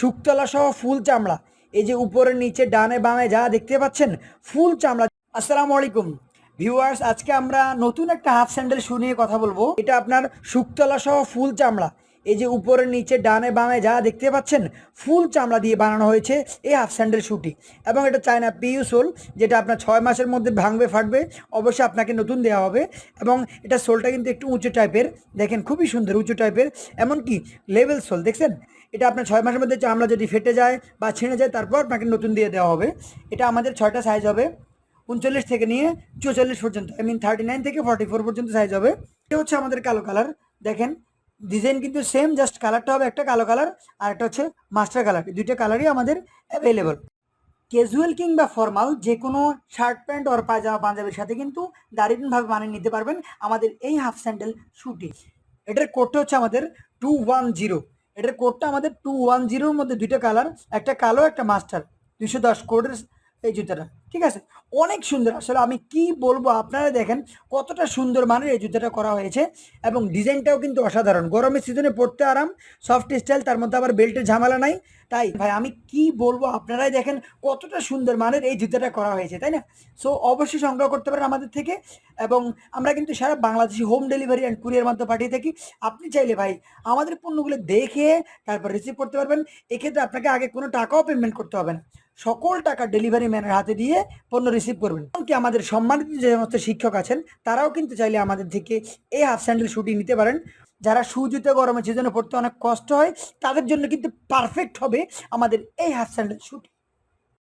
শুকতলা সহ ফুল চামড়া। এই যে উপরে, নিচে, ডানে, বামে, যা দেখতে পাচ্ছেন, ফুল চামড়া। আসসালামু আলাইকুম। ভিউয়ার্স, আজকে আমরা নতুন একটা হাফ স্যান্ডেল শু নিয়ে কথা বলব। এটা আপনার শুকতলা সহ ফুল চামড়া। এই যে উপরে, নিচে, ডানে, বামে যা দেখতে পাচ্ছেন, ফুল চামড়া দিয়ে বানানো হয়েছে এই হাফ স্যান্ডেল শুটি। এবং এটা চায়না পিইউ সোল, যেটা আপনার ছয় মাসের মধ্যে ভাঙবে, ফাটবে, অবশ্যই আপনাকে নতুন দেওয়া হবে। এবং এটা সোলটা কিন্তু একটু উঁচু টাইপের, দেখেন খুবই সুন্দর উঁচু টাইপের, এমনকি লেভেল সোল, দেখছেন? এটা আপনার ছয় মাসের মধ্যে চামড়া যদি ফেটে যায় বা ছিঁড়ে যায়, তারপর আপনাকে নতুন দিয়ে দেওয়া হবে। এটা আমাদের ছয়টা সাইজ হবে, উনচল্লিশ থেকে নিয়ে চৌচল্লিশ পর্যন্ত আই মিন থার্টি নাইন থেকে ফর্টি ফোর পর্যন্ত সাইজ হবে। এটা হচ্ছে আমাদের কালো কালার দেখেন ডিজাইন কিন্তু সেম জাস্ট কালারটা হবে একটা কালো কালার আর একটা হচ্ছে মাস্টার কালার দুইটা কালারই আমাদের অ্যাভেলেবল ক্যাজুয়াল কিংবা ফর্মাল যে কোনো শার্ট প্যান্ট আর পায়জামা পাঞ্জাবির সাথে কিন্তু দারুণভাবে মানিয়ে নিতে পারবেন আমাদের এই হাফ স্যান্ডেল শুটি এটার কোডটা হচ্ছে আমাদের টু ওয়ান জিরো এটার কোডটা আমাদের টু ওয়ান জিরোর মধ্যে দুইটা কালার একটা কালো, একটা মাস্টার দুশো দশ কোডের এই জুতাটা, ঠিক আছে? অনেক সুন্দর। আসলে আমি কি বলব আপনারা দেখেন, কতটা সুন্দর মানের এই জুতাটা করা হয়েছে এবং ডিজাইনটাও কিন্তু অসাধারণ। গরমের সিজনে পড়তে আরাম সফট স্টাইল তার মধ্যে আবার বেল্টের ঝামেলা নাই। তাই ভাই, আমি কি বলব আপনারাই দেখেন, কতটা সুন্দর মানের এই জুতাটা করা হয়েছে, তাই না? সো অবশ্যই সংগ্রহ করতে পারেন আমাদের থেকে এবং আমরা কিন্তু সারা Bangladeshi home delivery and courier মাধ্যমে পাঠিয়ে থাকি। আপনি চাইলে ভাই, আমাদের পণ্যগুলো দেখে তারপর রিসিভ করতে পারবেন। এক্ষেত্রে আপনাকে আগে কোনো টাকাও পেমেন্ট করতে হবে না। সকল টাকা ডেলিভারি ম্যানের হাতে দিয়ে পণ্য রিসিভ করবেন। এমনকি আমাদের সম্মানিত যে সমস্ত শিক্ষক আছেন, তারাও কিন্তু চাইলে আমাদের থেকে এই হাফ স্যান্ডেল শুটিং নিতে পারেন। যারা সুজুতে গরমের সিজনে পড়তে অনেক কষ্ট হয়, তাদের জন্য কিন্তু পারফেক্ট হবে আমাদের এই হাফ স্যান্ডেল শুট